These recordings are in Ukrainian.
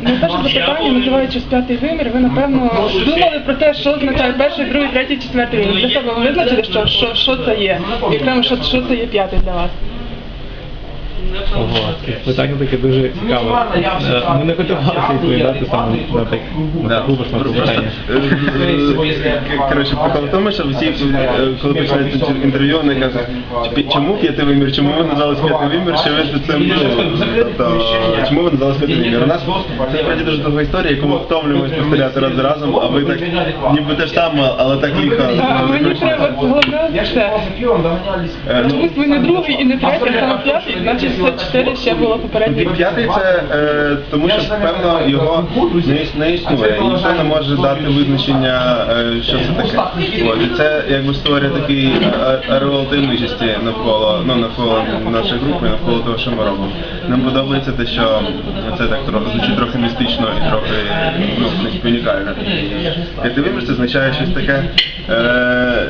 На перше запитання, називаючись п'ятий вимір, ви напевно думали про те, що означає перший, другий, третій, четвертий вимір. Для себе ви визначили, що, що, що це є? І окремо, що, що це є п'ятий для вас? Ого, питання таке дуже цікаве. Е, Ми не готувалися відповідати саме на так на таку питання. Коротше, прикол в тому, що всі, е, коли починають інтерв'ю, вони кажуть, чому п'ятий вимір, чому ви назвались п'ятий вимір, що ви цим, ну, чому ви назвались п'ятий вимір? У нас це справді дуже довга історія, яку ми втомлюємось повторяти раз за разом, а ви так, ніби те ж саме, але так ліхо. А мені треба головне це. Е, ну, Чомусь ви не другий і не третій, а п'ятий, значить це чотири ще було попередні. П'ятий це е, тому, що певно його не, іс- не існує. І ніхто не може дати визначення, е, що це таке. От, і це якби створює такий ареол таємничості навколо, ну, навколо нашої групи, навколо того, що ми робимо. Нам подобається те, що це так трохи звучить трохи містично і трохи ну, в принципі, унікально. П'ятий вимір це означає щось таке, е,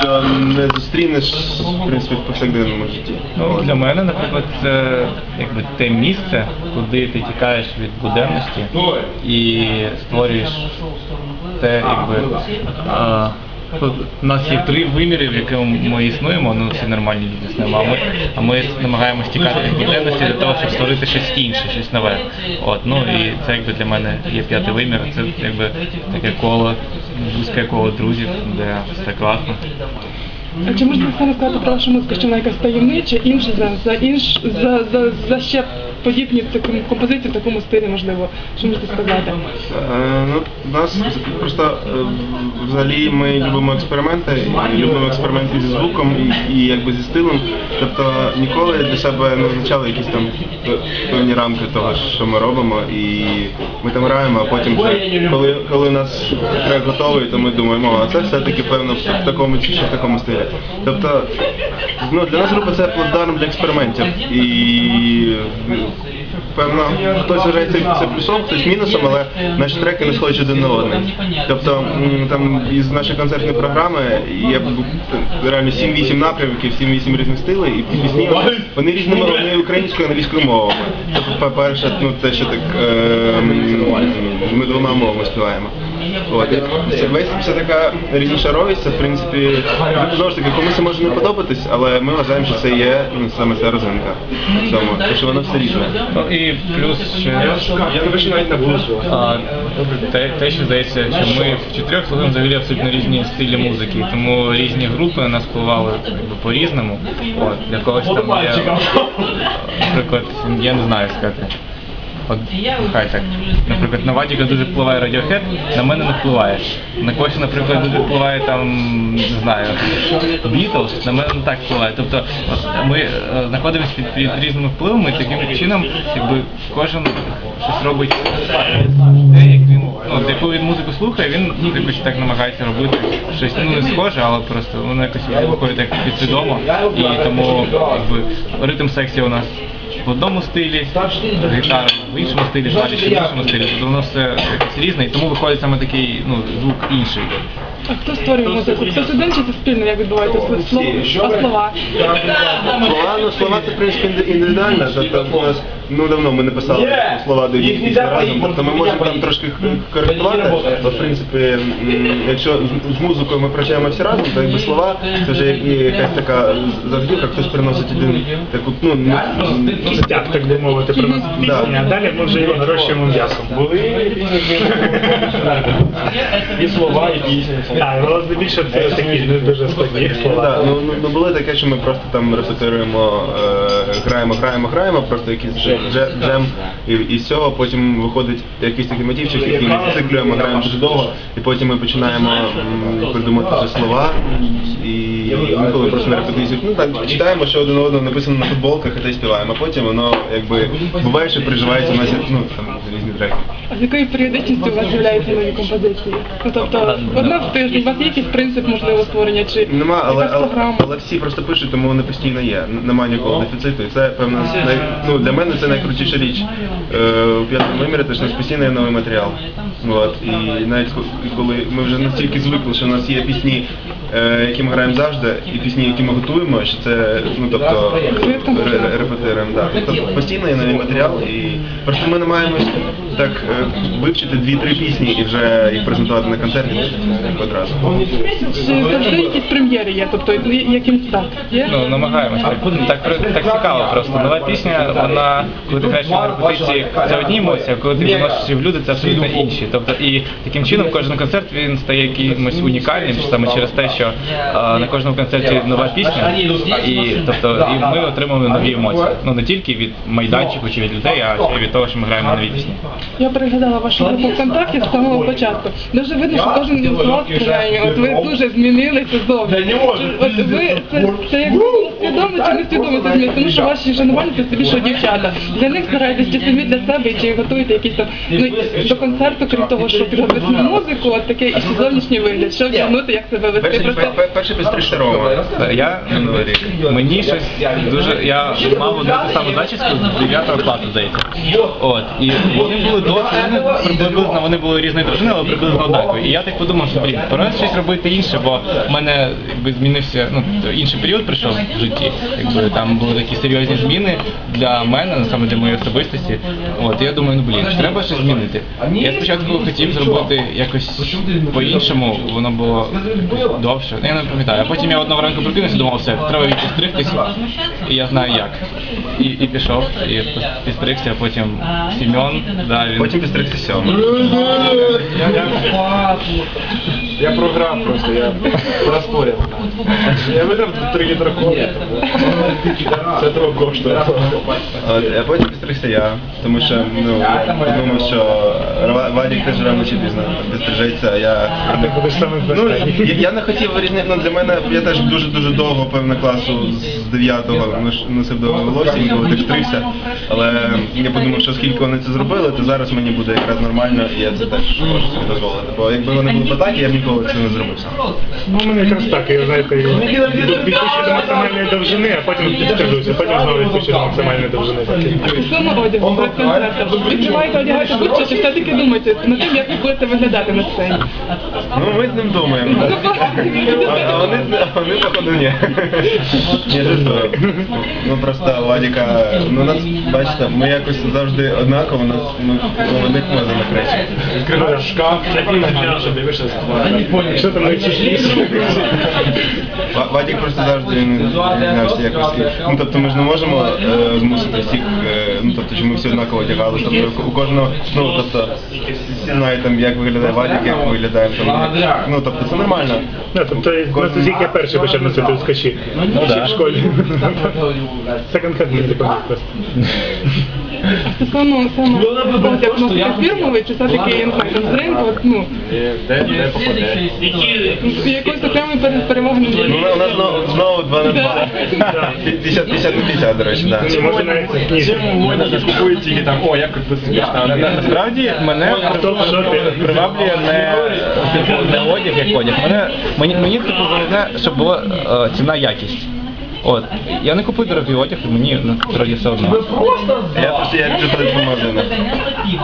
що не зустрінеш в принципі в повсякденному житті. Ну, для мене, наприклад, це якби те місце, куди ти тікаєш від буденності і створюєш те, якби. Нас є три виміри, в якому ми існуємо, ну всі нормальні люди існуємо, а ми, а ми намагаємось тікати від буденності для того, щоб створити щось інше, щось нове. От, ну і це якби для мене є п'ятий вимір, це якби таке коло, вузьке коло друзів, де все класно. А чи можна саме сказати про вашу музику, що вона якась таємнича, інша за, за інш за, за, за ще подібні композиції в такому стилі, можливо, що можете сказати? Е, Ну, нас просто е, взагалі ми любимо експерименти, і любимо експерименти зі звуком і, і якби зі стилем. Тобто ніколи для себе не визначали якісь там певні рамки того, що ми робимо, і ми там граємо, а потім вже, коли, коли у нас трек готовий, то ми думаємо, а це все-таки певно в такому чи в такому стилі. Тобто, ну для нас група це плацдарм для експериментів. І певно, хтось вважає це, плюсом, хтось мінусом, але наші треки не схожі один на один. Тобто там із нашої концертної програми є б- реально 7-8 напрямків, 7-8 різних стилей, і пісні вони різними вони українською і англійською мовами. Тобто, по-перше, ну те, що так е, ми двома мовами співаємо. От, і це весь вся така різношаровість, це в принципі знову ж таки комусь може не подобатись, але ми вважаємо, що це є ну, саме ця розинка в цьому, тому що воно все різне. Ну і плюс ще Я не пишу навіть на а, те, те, що здається, що ми в чотирьох слухаємо взагалі абсолютно різні стилі музики, тому різні групи на нас впливали по-різному. От, для когось там є, наприклад, я не знаю сказати. От, хай так. Наприклад, на Вадіка дуже впливає радіохет, на мене не впливає. На когось, наприклад, дуже впливає там, не знаю, Beatles, на мене не так впливає. Тобто ми е, знаходимося під, під різними впливами, і таким чином, якби кожен щось робить те, от яку він музику слухає, він ну, якось так намагається робити щось ну не схоже, але просто воно якось виходить так підсвідомо. І тому якби ритм секції у нас в одному стилі, гітара в іншому стилі, ще в іншому стилі. Тобто воно все якось різне, і тому виходить саме такий ну, звук інший. А хто створює музику? Хтось один чи це спільно, як відбувається слово, а слова? Слова, ну слова це в принципі інди- індивідуально. Тобто у нас ну давно ми не писали слова до пісні разом. Тобто ми можемо там трошки коректувати. Бо в принципі, м, якщо з- з музикою ми працюємо всі разом, то якби слова це вже як- є якась така завдюка, хтось приносить один таку, ну не- Кістяк, так би мовити, приносить пісні, а далі ми вже його нарощуємо м'ясом. Були І слова, і пісні. Так, здебільшого це такі не дуже складні слова. Ну, ну, ну було таке, що ми просто там репетируємо, е, граємо, граємо, граємо, просто якийсь дже- дже- джем, і, з цього потім виходить якийсь такий мотивчик, який ми зациклюємо, граємо дуже довго, і потім ми починаємо придумати вже слова, і інколи просто на репетиціях, ну так, читаємо, що один одного написано на футболках, і те й співаємо, а потім воно якби буває, що приживається в нас, ну, там, різні треки. А з якою періодичністю у вас з'являються нові композиції? Ну тобто, одна в у вас є якийсь принцип можливо створення чи Нема, але, але, програма? але всі просто пишуть, тому вони постійно є. Нема нікого дефіциту. І це певно най- ну, для мене це це найкрутіша річ е, у п'ятому вимірі, теж нас постійно є новий матеріал. От. І навіть коли ми вже настільки звикли, що у нас є пісні, е, які ми граємо завжди, і пісні, які ми готуємо, що це ну тобто ре- ре- репетируємо. Да. Тобто постійно є новий матеріал, і просто ми намагаємось так е, вивчити дві-три пісні і вже їх презентувати на концерті одразу. Чи завжди якісь прем'єри є, тобто якимсь так є? Ну, намагаємося. Так, так, так цікаво просто. Нова пісня, вона, коли ти граєш на репетиції, це одні емоції, а коли ти відносишся в люди, це абсолютно інші. Тобто, і таким чином кожен концерт він стає якимось унікальним, саме через те, що а, на кожному концерті нова пісня, і тобто і ми отримуємо нові емоції. Ну не тільки від майданчику чи від людей, а ще й від того, що ми граємо нові пісні. Я переглядала вашу групу ВКонтакті з самого початку. Дуже видно, що кожен з вас от ви дуже змінилися зовсім. От ви це, це якби свідомо чи не свідомо це змінилися, тому що ваші шанувальники це більше дівчата. Для них стараєтесь чи самі для себе, чи готуєте якісь там ну до концерту, крім того, що підготувати музику, от таке і зовнішній вигляд, що вдягнути, як себе вести. Перший, Просто пер- перший підстрижся Рома. Я рік. мені щось дуже. Я мав одну ту саму зачіску з 9 класу, здається. От. І вони були досить, вони приблизно вони були різної дружини, але приблизно однакові. І я так подумав, що блін, пора щось робити інше, бо в мене якби змінився, ну інший період прийшов в житті. Якби там були такі серйозні зміни для мене, саме для моєї особистості. От я думаю, ну блін, треба щось змінити. Я спочатку хотів зробити якось по-іншому, воно було довше. Ну, Я не пам'ятаю. А потім я одного ранку прокинувся, думав, все, треба відстригтись, і я знаю як. І, і пішов, і підстригся, а потім Сім'он, да, він Потім підстригся сьомий. Я програв просто, я розтворив. Я виграв три дракони. Це того коштує. А потім підстригся я, тому що ну, подумав, що Ва- Вадік теж рано чи пізно підстрижеться, а я... Ну, я, я не хотів вирізнити, ну для мене, я теж дуже-дуже довго, певно, класу з 9-го носив довге волосся, інколи так стригся, але я подумав, що оскільки вони це зробили, то зараз мені буде якраз нормально, і я це теж можу собі дозволити. Бо якби вони були б так, я б ніколи це не зробив сам. Ну, у мене якраз так, я знаєте, підпущу до максимальної довжини, а потім підстрижуся, потім знову відпущу до максимальної довжини. Стосовно одягу перед концертом. Відкриваєте одягаєте будь-що, чи все-таки думаєте над тим, як ви будете виглядати на сцені? Ну, ми з ним думаємо. А, а вони, вони походу ні. Ні, жартую. Ну просто у Вадіка, ну нас, бачите, ми якось завжди однаково, нас ми молодих можна накричати. Відкриваєш шкаф, що дивишся, що там найчистіше. Ва- Вадік просто завжди він відрізнявся якось. Ну тобто ми ж не можемо е, змусити всіх, е, ну тобто, щоб ми всі однаково одягали. Тобто у кожного, ну тобто, всі там, як виглядає Вадік, як виглядає там. Ну тобто це нормально. Ну, тобто, просто тільки я перший почав носити скачі. Ще в школі. Секонд-хенд мені допоміг просто. Стосовно саме фірмовий, чи все-таки, я не знаю, там з ринку, ну, якоїсь окремої перемогу. не Ну, у нас знову, знову 2 на 2. 50 50 на 50, до речі, так. Чи може навіть купують тільки там, о, як тут смішно. Насправді мене приваблює не, не одяг як одяг. Мене, мені, мені типу головне, щоб була е, ціна якість. От. Я не купую дорогий одяг, і мені насправді все одно. Я просто я люблю ходити по магазинах.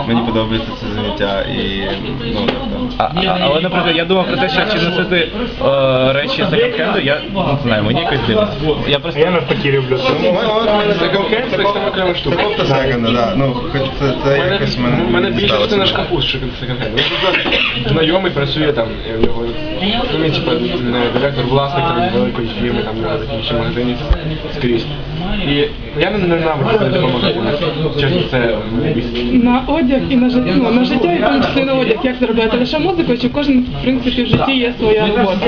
Мені подобається це заняття і ну тобто. А, а, але, наприклад, я думав про те, що чи носити е, речі секонд-хенду, я не знаю, мені якось дивно. Я просто я навпаки люблю. Ну, у мене це кофта, це кофта, це кофта секонда, да. Ну, хоч це, це якось мене У мене більше сталося. це на шкафу з секонд-хенду. Знайомий працює там, в нього, ну він типа не директор, власник там великої фірми, там в нього магазині скрізь. І я не ненавиджу ходити по магазинах. Чесно, це. На одяг і на життя, ну, на життя і числі на одяг, як заробляти лише музикою, чи кожен, в принципі, в житті є своя робота?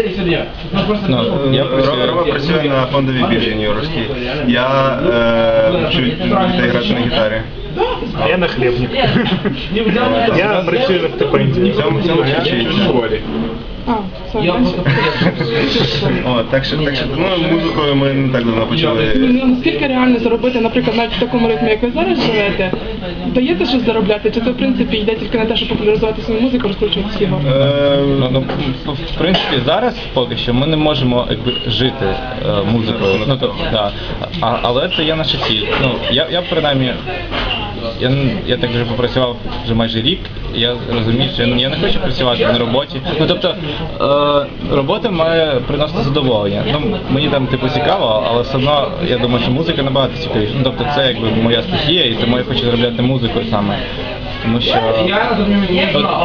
ну, я Рома працюю. Рома працює на фондовій біржі Нью-Йоркській. Я е, вчу дітей грати на гітарі. А я на хлібник. Я працюю на стипендії. В цьому, в цьому А я в школі. А, О, так що, так що ну, музикою ми не так давно почали. Ну, наскільки реально заробити, наприклад, навіть в такому ритмі, як ви зараз живете, даєте щось заробляти? Чи це в принципі йде тільки на те, щоб популяризувати свою музику, розкручувати всі? Е, Ну, ну, в принципі, зараз поки що ми не можемо якби, жити е, музикою. Ну, то, да. а, але це є наша ціль. Ну, я, я принаймні, я, я так вже попрацював вже майже рік, я розумію, що я, не- хочу працювати на роботі. Ну, тобто, е, робота має приносити задоволення. Ну, мені там типу цікаво, але все одно я думаю, що музика набагато цікавіша. Ну, тобто це якби моя стихія, і тому я хочу заробляти музику саме. Тому що, от,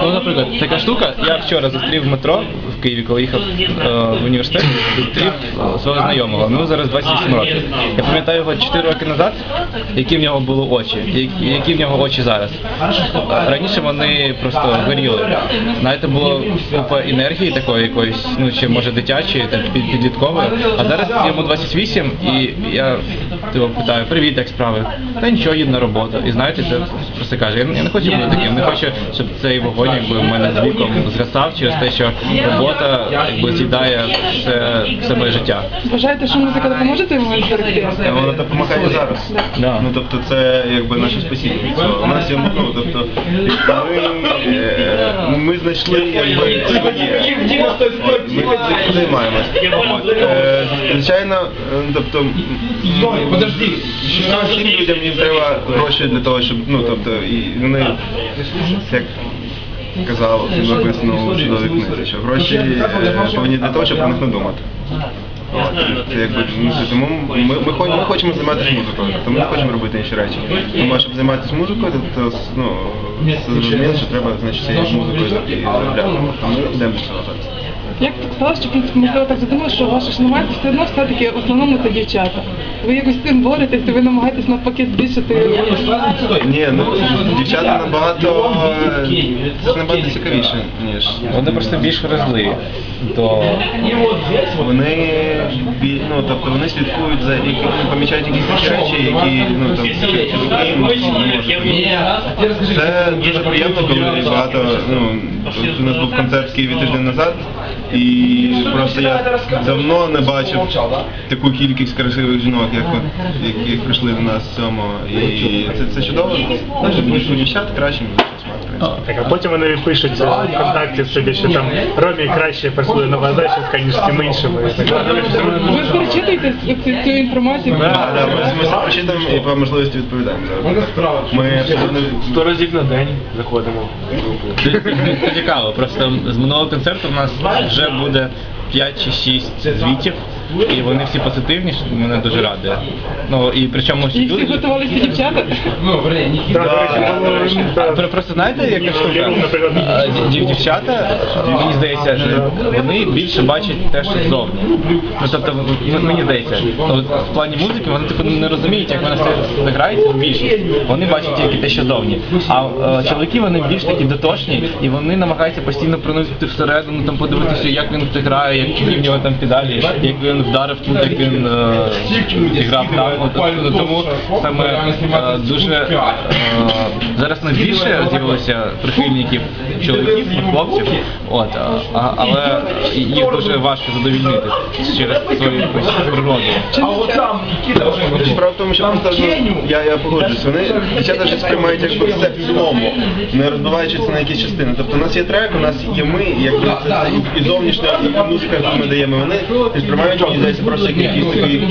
ну, наприклад, така штука, я вчора зустрів в метро Києві, коли їхав е, в університет, зустрів свого знайомого. Ну зараз 28 років. Я пам'ятаю його 4 роки назад, які в нього були очі, які в нього очі зараз. Раніше вони просто горіли. Знаєте, було купа енергії такої якоїсь, ну ще може дитячої, там під- підліткової. А зараз йому 28, і я його питаю, привіт, як справи? Та нічого, їду на роботу. І знаєте, це просто каже, я, я не хочу бути таким, не хочу, щоб цей вогонь якби в мене з віком згасав через те, що робота якби з'їдає все, все моє життя. Вважаєте, що музика допоможе момент зберегти? Вона допомагає зараз. Да. Ну тобто це якби наше спасіння. У нас є ну, тобто ми, е, ми знайшли якби своє. Ми цим займаємося. Е, Звичайно, е, тобто подожди. Всім людям їм треба гроші для того, щоб ну тобто і вони як казав, написано у чудовій книзі, що гроші е, повинні для того, щоб про них не думати. От, Це якби ну, це тому ми, ми, хоч- ми хочемо займатися музикою, тому ми не хочемо робити інші речі. Тому щоб займатися музикою, то, то ну, зрозуміло, що треба значить цією музикою і заробляти. Тому ми йдемо до цього зараз. Як так сталося, що в принципі можливо так задумали, що ваші шанувальці все одно все-таки в основному це дівчата. Ви якось з цим боретесь, і ви намагаєтесь навпаки збільшити. Ні, ну дівчата набагато це набагато цікавіше, ніж Вони просто більш вразливі до вони бі- ну, тобто вони слідкують за які вони помічають якісь такі речі, які ну там чоловіки не можуть. Це дуже приємно, коли багато ну от у нас був концерт в Києві тиждень назад, і просто я давно не бачив таку кількість красивих жінок, як які прийшли до нас в цьому. І це, це чудово. Наші дівчат краще Так, а потім вони пишуть в ВКонтакті собі, що там Ромі краще працює нова зачіска, ніж з тим іншими. і так далі. Ви перечитуєте цю, цю інформацію? Да, да, ми, ми все прочитаємо і по можливості відповідаємо. Ми Сто разів на день заходимо в групу. Це цікаво. Просто з минулого концерту в нас вже буде 5 чи 6 звітів, і вони всі позитивні, що мене дуже радує. Ну і причому І всі готувалися дівчата? Так, про- Просто знаєте, яка штука? А, дів- Дівчата, мені здається, вони більше бачать те, що ззовні. Ну тобто, мені здається, ну, от в плані музики вони типу не розуміють, як вона все заграється більшість. Вони бачать тільки те, що зовні. А е, чоловіки вони більш такі дотошні, і вони намагаються постійно проникнути всередину, там подивитися, як він це грає, які в нього там педалі, як він вдарив тут, як він е, зіграв там. От, от, тому саме е, дуже е, зараз найбільше з'явилося прихильників чоловіків, ну, хлопців, от, а- а- але їх дуже важко задовільнити через свою якусь природу. Справа в тому, що просто ну, я, я погоджуюсь, вони дівчата вже сприймають все в цілому, не розбиваючи це на якісь частини. Тобто у нас є трек, у нас є ми, якби це, це і, зовнішня і музика, яку ми даємо, вони сприймають, мені здається, просто як якісь такий, м,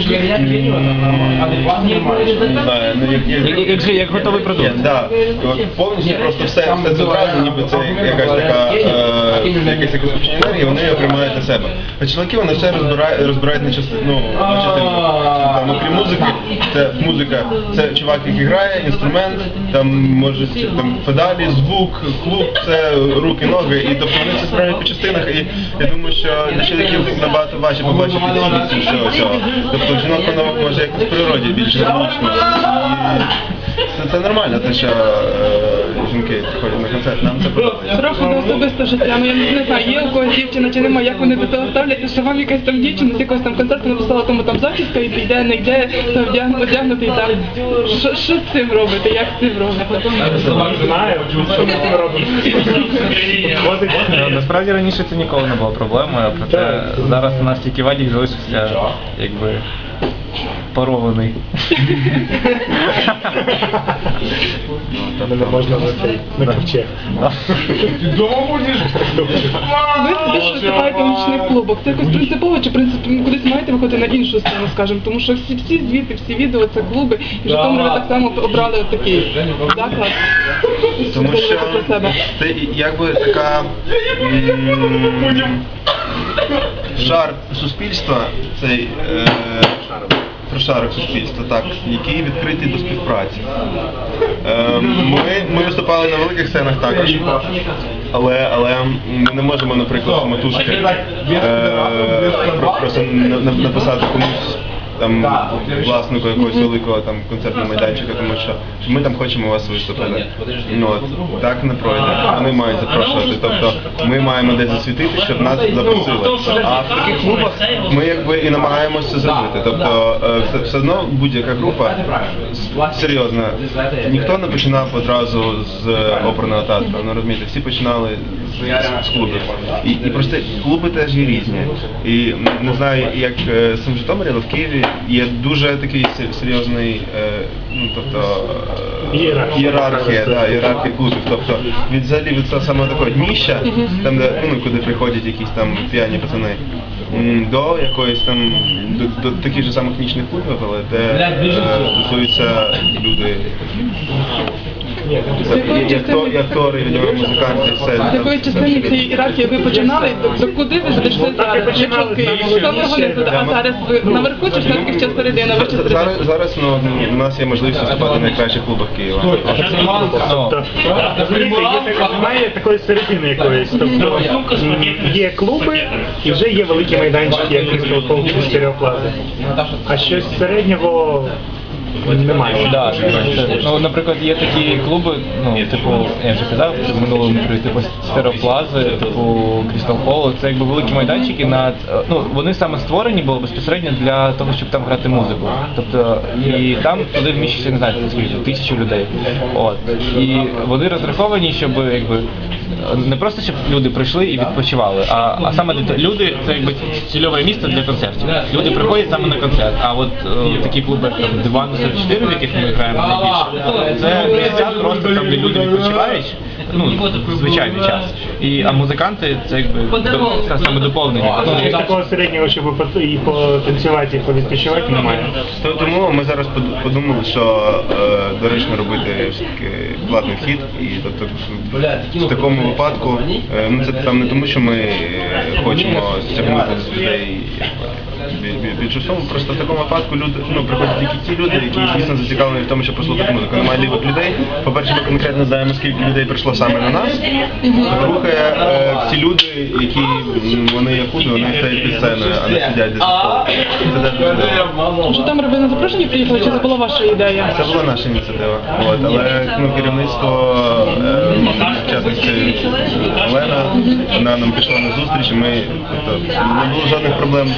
не знаю, ну як, як, Як, як, як готовий продукт. Є, да. От повністю просто все, все це зразу, ніби це якась така е, якась скупчення енергії, вони його приймають на себе. А чоловіки вони все розбирають, розбирають на. Ну, на частини. Там, окрім музики, це музика, це чувак, який грає, інструмент, там може там педалі, звук, клуб, це руки, ноги, і тобто вони це справляють по частинах. І я думаю, що для чоловіків набагато важче побачити цінність всього цього. Тобто жінок воно може якось в природі більш гармонічно. І це, це нормально, те, що е, жінки приходять на концерт, нам це подобається. Трохи на особисте життя, ну я не знаю, є у когось дівчина чи немає, як вони до того ставляться, що вам якась там дівчина з якогось там концерту написала, тому там зачіска і йде, не йде, то вдягнути, одягнутий так. Що, що з цим робити, як з цим робити? Знаю, що ми робимо. Ходить. Ну, Насправді раніше це ніколи не було проблемою, проте зараз у нас тільки Вадік залишився якби порований. Там не можна на цей, на ковчег. Ви більше виступаєте в нічних клубах. Це якось принципово чи принцип кудись маєте виходити на іншу сцену, скажімо, тому що всі всі звідти, всі відео це клуби, і в Житомирі ви так само обрали такий заклад. Тому що про себе. це якби така м, шар суспільства, цей е, прошарок суспільства, так, який відкритий до співпраці. Е, ми, ми виступали на великих сценах також, але, але ми не можемо, наприклад, самотужки е, просто на- на- написати комусь. Там власнику якогось великого там концертного майданчика, тому що, ми там хочемо вас виступити. Ну от так не пройде. Вони мають запрошувати. Тобто ми маємо десь засвітити, щоб нас запросили. А в таких клубах ми якби і намагаємося зробити. Тобто е, все, все одно будь-яка група с- серйозно. Ніхто не починав одразу з оперного театру. Ну розумієте, всі починали з, з клубів. І, і просто клуби теж є різні. І не знаю, як е, сам в Житомирі, але в Києві є дуже такий серйозний, е, ну тобто е, Ієрархія. ієрархія, да, ієрархія клубів. Тобто від взагалі від цього самого такого дніща, там де ну куди приходять якісь там п'яні пацани. До якоїсь там до, до таких же самих нічних клубів, але де е, тусуються люди, і акто- і актори, музиканти, все. З якої частини цієї ієрархії ви починали, до, куди ви зайшли зараз? Якщо Київ, а зараз ви наверху чи все-таки ще середина, Зараз, зараз ну, у нас є можливість виступати в найкращих клубах Києва. Ну, Тобто, немає такої середини якоїсь. Тобто є клуби і вже є великі майданчики, як Hall чи Стереоплаза. А щось середнього немає. Да, це- ну, наприклад, є такі клуби, ну, типу, я вже казав в минулому інтерв'ю, типу Стероплази, типу Крістал Холл, це якби великі майданчики над. Ну, вони саме створені були безпосередньо для того, щоб там грати музику. Тобто, і там туди вміщується, не знаю, скільки, тисячу людей. От. І вони розраховані, щоб якби. Не просто щоб люди прийшли і відпочивали, а, а саме для люди це якби цільове місце для концертів. Люди приходять саме на концерт. А от е, такі клуби як там Диван 44, в яких ми граємо найбільше, це місця просто там, де люди відпочивають. Ну, звичайний час. І а музиканти це якби до- це саме доповнення. Тобто Такого середнього, щоб і потанцювати, і повідпочивати, немає. То- Тому ми зараз под- подумали, що е, доречно робити все таки платний вхід, і тобто в- в такому випадку е, ну це там не тому, що ми е, хочемо стягнути з людей якби, бі- бі- більшу суму. Просто в такому випадку люди ну приходять тільки ті люди, які дійсно зацікавлені в тому, щоб послухати музику. Немає лівих людей. По-перше, ми конкретно знаємо, скільки людей прийшло саме на нас. По-друге, е, ці люди, які м, вони є худі, вони стоять під сценою, а не сидять десь. В Житомир ви на запрошення приїхали, чи це була ваша ідея? Це була наша ініціатива. От, але ну, керівництво е, Олена, вона нам пішла на зустріч, і ми тобто, не було жодних проблем,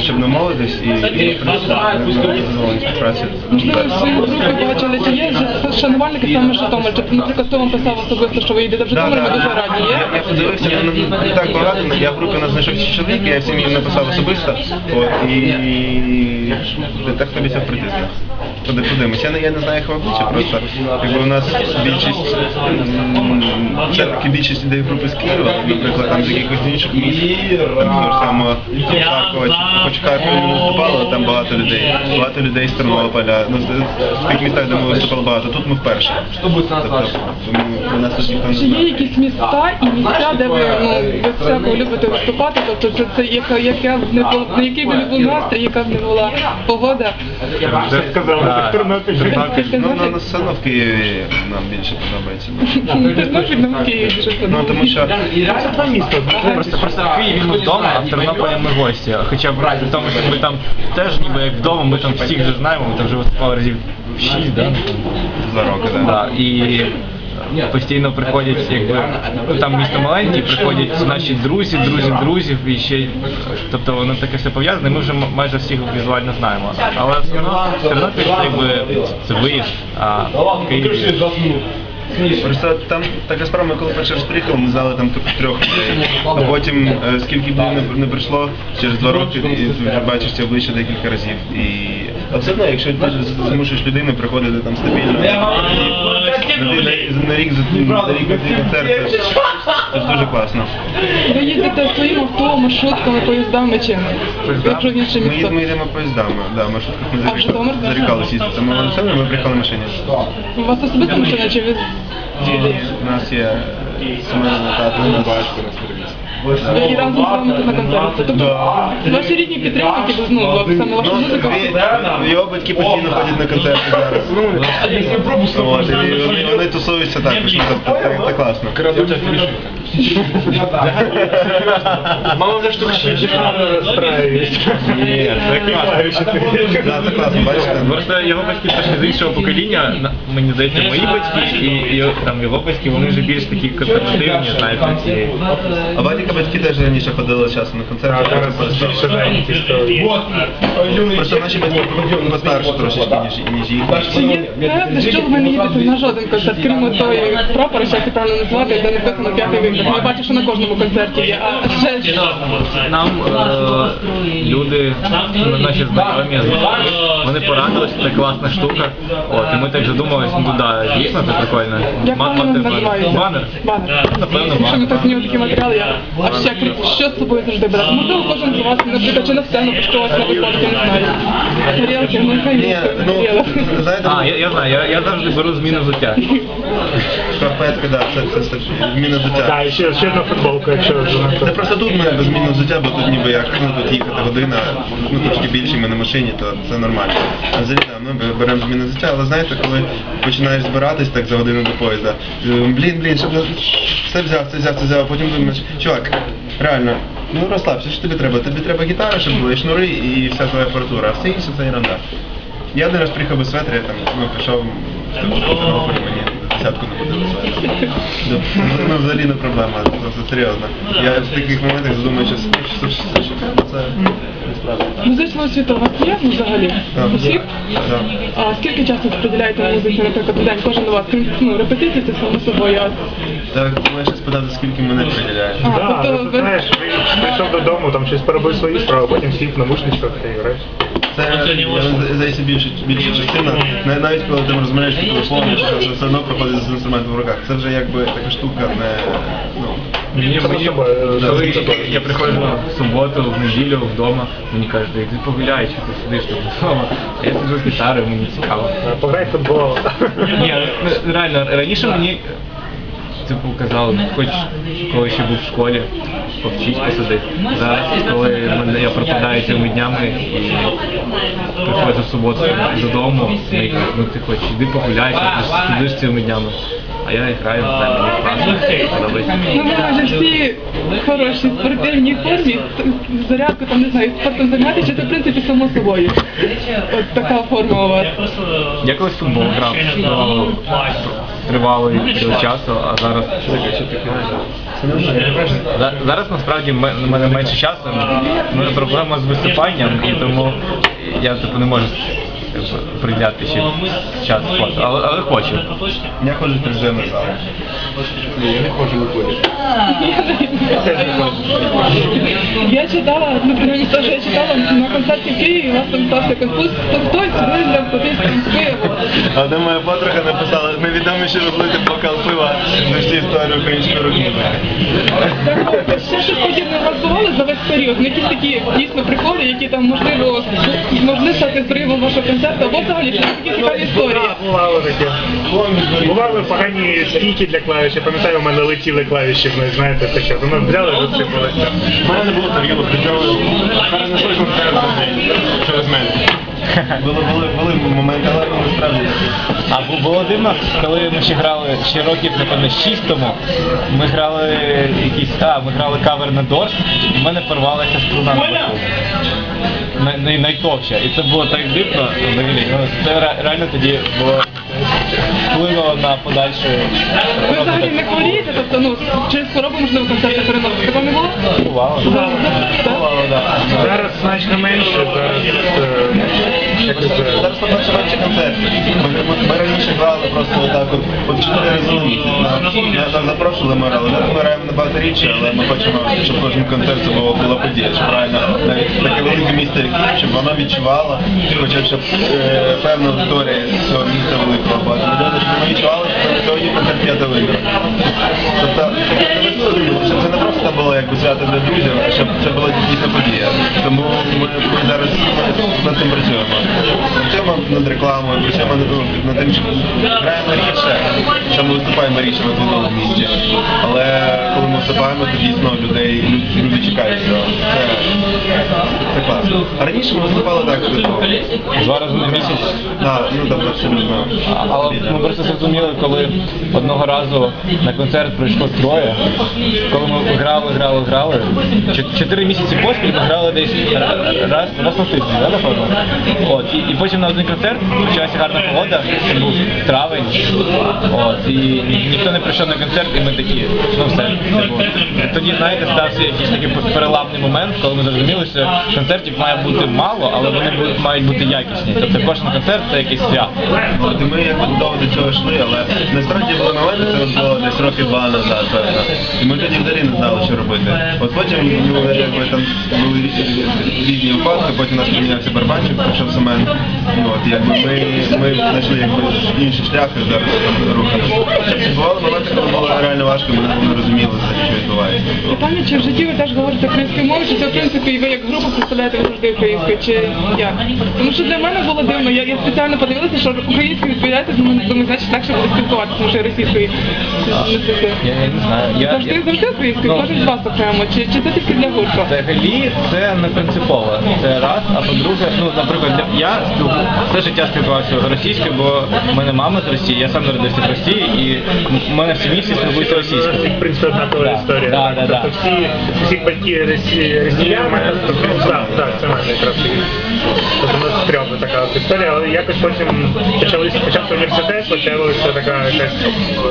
щоб намолитись і, і в принципі, ми задоволені співпраці. Можливо, в своїй групі бачили, чи є шанувальники саме Житомир? Чи, наприклад, хто вам писав особисто, що ви йдете в Житомир, ми дуже раді, є? я подивився, я не, так багато, я в групі назначив знайшов всі чоловік, я всім їм написав особисто, і так хто обіцяв прийти. Туди подивимось. Я не, я не знаю їх обличчя, просто якби у нас більшість, м, все-таки більшість людей групи з Києва, наприклад, там з якихось інших міст, там того ж самого Харкова, чи хоч в Харкові не виступало, там багато людей, багато людей з Тернополя, ну, з, з тих містах, де ми виступали багато, тут ми вперше. Тобто, тому про нас тут ніхто не Чи є знає. якісь міста і місця, де ви ну без всякого любите виступати? Тобто це, це яка, яка б не на який би не був настрій, яка б не була погода? Вже сказали, Так. Тернопіль. Ну, на Києві нам більше подобається. Дуже Ну, тому що Це два міста. Просто просто в Києві ми вдома, а в Тернополі ми гості. Хоча б при тому, що ми там теж ніби як вдома, ми там всіх вже знаємо, ми там вже виступали разів 6, да? за роки, да. Да, і постійно приходять, якби там місто маленьке, приходять наші друзі, друзі, друзів і ще тобто воно таке все пов'язане. Ми вже майже всіх візуально знаємо. Але все одно, це якби це виїзд, а в Просто там така справа, ми коли перший раз приїхали, ми знали там трьох людей. А потім, е, скільки б не, не пройшло, через два роки, і ти вже бачиш ці обличчя декілька разів. І а все одно, якщо ти змушуєш людину приходити там стабільно на, на, на рік за на рік на це, ж дуже класно. Ви їздите своїм авто, маршрутками, поїздами чим? Якщо в Ми, їд- ми йдемо поїздами, да, маршрутках ми А в Житомир? зарікали- зарікалися їздити. Ми в ми приїхали на машині. У вас особиста машина чи ви? У нас є сімейна тата, у нас І разом з вами на концерті. Тобто ваші рідні підтримки, ну, саме ваша музика. Ну, його батьки постійно ходять на концерти зараз. Ну, От, і вони, тусуються також, ну, тобто, це класно. Мама вже штук шість. Ні, це класно. Просто його батьки трошки з іншого покоління, мені здається, мої батьки і, там його батьки, вони вже більш такі консервативні, знаєте. А батька батьки теж раніше ходили часом на концерти. Просто наші батьки постарше трошечки, ніж, їх. Ви не їдете на жоден концерт, крім тої прапора, що це правильно назвати, де написано п'ятий Я бачу, що на кожному концерті є. А ще Нам е, люди, ну, наші знайомі, вони порадили, що це класна штука. От, і ми так задумалися, ну да, дійсно це прикольно. як Ма- мати називається? Банер. Банер. Напевно, Якщо ми банер. так знімемо такі матеріали, я а ще крім- що з собою завжди брати? Можливо, кожен з вас, наприклад, чи на сцену, що у вас на виходці, не знаю. Тарілки, ну хай Ні, ну, тарілки. знаєте, А, я, я знаю, я, я завжди беру зміну взуття. шкарпетки, да, це, це, це зміна взуття. Так, і ще, ще одна футболка, якщо Це занадто. просто тут ми зміни взуття, бо тут ніби як ну тут їхати година, ну трошки більше ми на машині, то це нормально. А взагалі да, ми беремо зміни взуття, але знаєте, коли починаєш збиратись так за годину до поїзда, е, блін, блін, щоб все взяв, це взяв, це взяв, а потім думаєш, чувак, реально, ну розслабся, що тобі треба? Тобі треба гітара, щоб були шнури і вся твоя апаратура, а все інше це ерунда. Я один раз приїхав без светра, я там ну, пішов мені десятку не. Ну, ну, взагалі не проблема, це серйозно. Я в таких моментах задумуюся, що, це. Музична освіта у вас є ну, взагалі? Так. А скільки часу приділяєте музиці, наприклад, в день? Кожен до вас? Ну, репетиції, це само собою. А, Так, маєш спитати, скільки мене приділяє. а Так, тобто ну, знаєш, прийшов додому, там щось поробив свої справи, потім сів в навушничках і граєш. Це я здається більше більша частина. Навіть коли ти розмовляєш по телефону, що, це все одно проходить з інструментом в руках. Це вже якби така штука, не ну. Мені, собою, коли я приходжу в суботу, в неділю вдома, мені кажуть, йди погуляй, чи ти сидиш тут вдома. А я сиджу з гітарою, мені цікаво. Пограй футбол. Ні, ну, реально, раніше мені типу казали, хоч коли ще був в школі, повчись посидить. Зараз, коли мене я пропадаю цими днями і приходжу в суботу додому, кажуть, ну ти хоч іди погуляй, сидиш цими днями. А я граю, не знаю, мені класно, подобається. Ну, ви майже всі в хорошій спортивній формі, зарядку там, не знаю, спортом займатися, чи це, в принципі, само собою? От така форма у вас. Я колись футбол грав, тривалий період часу, а зараз За- зараз насправді в мене- менше часу. У мене проблема з висипанням, і тому я типу не можу приділяти ще час спорту, але, але хочу. Я ходжу в тренажерний зал. Ні, я не ходжу виходити. Я читала, ну принаймні теж я читала на концерті в Києві, у вас там стався конфуз, хто хтось визнав потиснув пиво. Одна моя подруга написала, найвідоміший розлити бокал пива за всі історії української рок-музики. Так, ще щось подібне вас бувало за весь період, ну, якісь такі дійсно приколи, які там можливо могли стати зривом вашого концерту, взагалі щось такі цікаві історії. Бувало таке. Бували погані стійки для клавіш. Я пам'ятаю, у мене летіли клавіші вниз, знаєте, таке. Воно взяли і розсипалося. У мене не було тарілок, перенесли концерт через мене. Були, були, були моменти, але ну, насправді. А бу- було дивно, коли ми ще грали ще років, напевно, 6 тому. Ми грали якийсь, а, ми грали кавер на Дорс, і в мене порвалася струна на боку. Най, най, найтовща. І це було так дивно взагалі. Ну, це ре- реально тоді було вплинуло на подальше Ви взагалі не хворієте, тобто ну через хворобу можливо концерти переносити. Такого не було? Бувало. Зараз, так? Бувало, да. Зараз значно менше, зараз е, як це, Зараз по-перше менше. Ми, ми, ми раніше грали просто отак от, от чотири рази на місяць. Нас, запрошували, ми грали. Зараз ми граємо набагато рідше, але ми хочемо, щоб кожен концерт це була, була подія. Щоб правильно навіть таке велике місто, як Київ, щоб воно відчувало, хоча б щоб е, певна аудиторія цього міста великого щоб вони що сьогодні концерт. Тобто, щоб це не просто було якби свято для друзів, а щоб це була дійсно подія. Тому ми, зараз над цим працюємо. Працюємо над рекламою, працюємо над, ну, тим, що граємо рідше, що ми виступаємо рідше в одному. Але коли ми виступаємо, то дійсно людей люди, чекають цього. Це, класно. А раніше ми виступали так, Два рази на місяць. да, ну там абсолютно. Ми просто зрозуміли, коли одного разу на концерт прийшло троє, коли ми грали, грали, грали. Чотири місяці поспіль ми грали десь раз, раз на тиждень, да, напевно? От, і, і потім на один концерт почалася гарна погода, це був травень. От, і ні- ніхто не прийшов на концерт, і ми такі, ну все. Типу, тоді, знаєте, стався якийсь такий переламний момент, коли ми зрозуміли, що концертів має бути мало, але вони мають бути якісні. Тобто кожен концерт це якийсь свято. От, ми довго до цього йшли, але насправді були моменти, це було десь роки два назад, певно. І ми тоді взагалі не знали, що робити. От потім ну, там були різні, випадки, потім у нас помінявся барабанчик, прийшов Семен. Ну, От, якби ми, ми знайшли якби інші шляхи зараз там рухатися. Бували моменти, коли було реально важко, ми не розуміли, що відбувається. Питання, чи в житті ви теж говорите українською мовою, чи це в принципі і ви як група представляєте завжди українською, чи як? Тому що для мене було дивно, я, я спеціально подивилася, що українською відповідаєте, думаю, значить легше буде спілкуватися, тому російською. Я, я не знаю. Я, Завжди, я, завжди українською, Ну, кожен з вас окремо, чи, чи це тільки для гурту? Взагалі це не принципово. Це раз, а по-друге, ну, наприклад, для- я спілку все життя спілкувався російською, бо в мене мама з Росії, я сам народився в Росії, і в мене в сім'ї всі спілкуються У нас, в принципі, однакова Да, історія. да, да, да. Тобто всі, всі батьки росі- росіяни, тобто, так, так, це мене якраз. Тобто у нас трьох така от історія, але якось потім почалися, почався університет, почалася така якась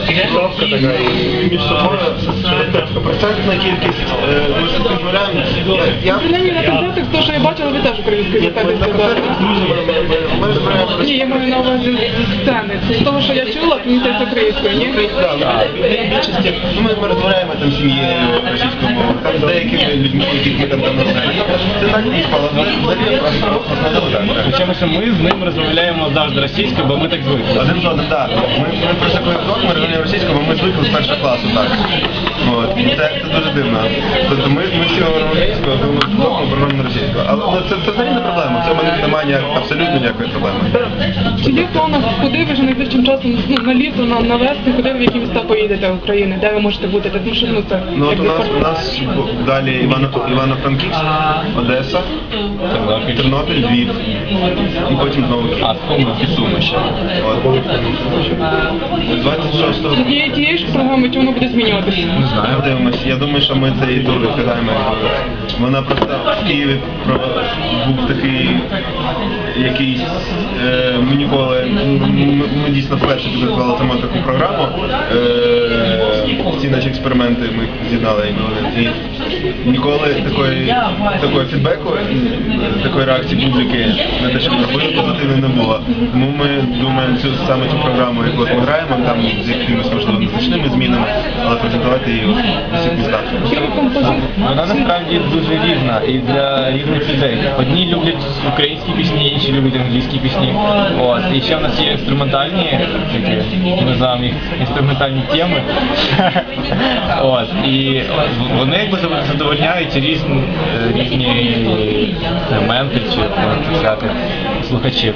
підготовка така і... Між собою процентна кількість. Я, Принаймні на концертах, то, що я бачила, ви теж українські концертах Ні, я маю на увазі сцени. З того, що я чула, то мені здається українською, ні? Да, в більшості, ну, ми, ми розмовляємо там з сім'єю російською мовою, там з деякими людьми, яких ми там давно знаємо. Це так дійсно, але взагалі просто так. Причому що ми з ним розмовляємо завжди російською, бо ми так звикли. Один з одним, так. Ми, ми просто коли вдвох, ми розмовляємо російською, бо ми звикли з першого класу, так. От. І це, це дуже дивно. Тобто ми, ми всі говоримо російською, коли ми ми говоримо російською. Але ну, це, це взагалі не проблема, це в цьому немає ніяк, абсолютно ніякої проблеми. Є в планах, куди ви вже найближчим часом ну, на літо, на, на весну, куди ви в які міста поїдете України, де ви можете бути? Тому що ну це Ну от якби у нас, у нас далі Івано, Івано-Франківськ, Одеса, Тернопіль, Львів. І потім знову Київ. А, Суми. І Суми ще. От. 26-го. Тієї тієї ж програми, чи воно буде змінюватися? Не знаю, дивимося. Я думаю, що ми цей тур відкидаємо. Вона просто в Києві був такий якийсь е, ми ніколи. Ми, ми дійсно вперше підготували саме таку програму. Е, ці наші експерименти ми з'єднали і ніколи такої такої фідбеку, е, такої реакції публіки на те, що ми робили, позитивної не було. Тому ми думаємо цю саме цю програму, яку ми граємо, там з якимись можливо незначними змінами, але презентувати її от в усіх містах. Вона насправді дуже різна і для різних людей. Одні люблять українські пісні, інші люблять англійські пісні. От. І ще в нас є інструментальні, такі, ми називаємо їх інструментальні теми. От. І вони якби задовольняють різні, е, різні елементи чи можна сказати, слухачів.